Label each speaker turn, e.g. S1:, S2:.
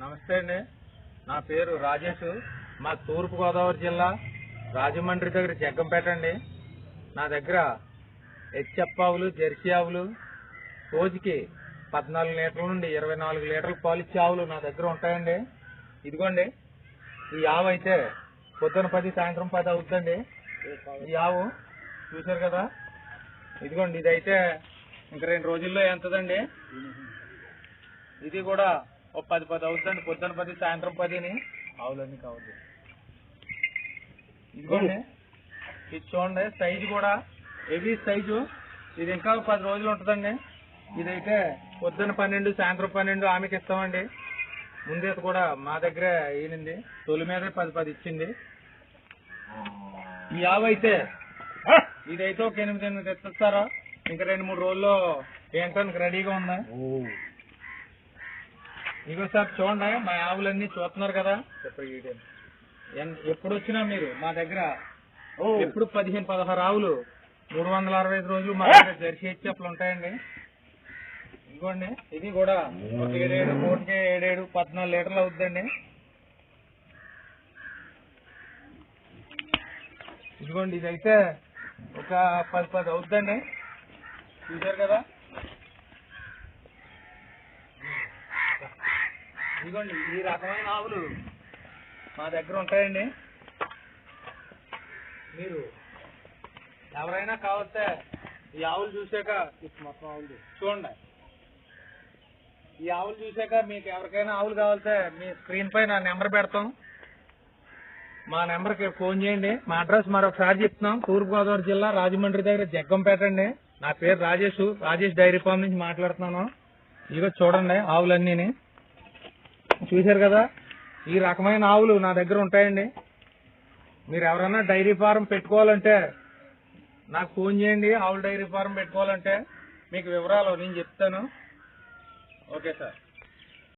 S1: నమస్తే అండి. నా పేరు రాజేష్. మా తూర్పుగోదావరి జిల్లా రాజమండ్రి దగ్గర జగ్గంపేట అండి. నా దగ్గర హెచ్ఎఫ్ ఆవులు జెర్సీ ఆవులు రోజుకి పద్నాలుగు లీటర్ల నుండి ఇరవై నాలుగు లీటర్ల పాలిచ్చే ఆవులు నా దగ్గర ఉంటాయండి. ఇదిగోండి ఈ ఆవు అయితే పొద్దున పది సాయంత్రం పది అవుతుందండి. ఈ ఆవు చూశారు కదా? ఇదిగోండి ఇదైతే ఇంక రెండు రోజుల్లో ఎంతదండి? ఇది కూడా ఒక పది పది అవుతుందండి. పొద్దున పది సాయంత్రం పదిని ఆవులన్నీ కావద్దు. ఇదిగోండి. ఇది చూడండి సైజు కూడా. Heavy size. ఇది ఇంకా పది రోజులు ఉంటుందండి. ఇదైతే పొద్దున పన్నెండు సాయంత్రం పన్నెండు ఆమెకి ఇస్తామండి. ముందేది కూడా మా దగ్గరే ఈనింది తొలి మీద పది పది ఇచ్చింది. ఈ ఆవు అయితే ఇదైతే ఒక ఎనిమిది ఎనిమిది ఎత్తిస్తారా ఇంకా రెండు మూడు రోజుల్లో ఏంటానికి రెడీగా ఉన్నాయి ఇగో సార్ చూడండి మా ఆవులన్నీ చూస్తున్నారు కదా. ఎప్పుడు వచ్చినా మీరు మా దగ్గర ఎప్పుడు పదిహేను పదహారు ఆవులు మూడు వందల అరవై ఐదు రోజులు మా దగ్గర జెర్సీ హెచ్ఎఫ్లు ఉంటాయండి. ఇదిగోండి ఇది కూడా ఒక ఏడేడు కోటికి ఏడేడు పద్నాలుగు లీటర్లు అవుతుందండి ఇదిగోండి ఇదైతే ఒక పది పది అవుతుందండి చూశారు కదా? ఇదిగోండి ఈ రకమైన ఆవులు మా దగ్గర ఉంటాయండి. మీరు ఎవరైనా కావస్తే ఈ ఆవులు చూసాక మొత్తం ఆవులు చూడండి. ఈ ఆవులు చూసాక మీకు ఎవరికైనా ఆవులు కావాల్సే మీ స్క్రీన్ పై నా నెంబర్ పెడతాం. మా నెంబర్కి ఫోన్ చేయండి. మా అడ్రస్ మరొకసారి చెప్తున్నాం. తూర్పుగోదావరి జిల్లా రాజమండ్రి దగ్గర జగ్గంపేట అండి నా పేరు రాజేష్. రాజేష్ డైరీ ఫామ్ నుంచి మాట్లాడుతున్నాను. ఇదిగో చూడండి ఆవులన్నీని. చూశారు కదా? ఈ రకమైన ఆవులు నా దగ్గర ఉంటాయండి. మీరు ఎవరైనా డైరీ ఫారం పెట్టుకోవాలంటే నాకు ఫోన్ చేయండి. ఆవుల డైరీ ఫారం పెట్టుకోవాలంటే మీకు వివరాలు నేను చెప్తాను. Okay sir.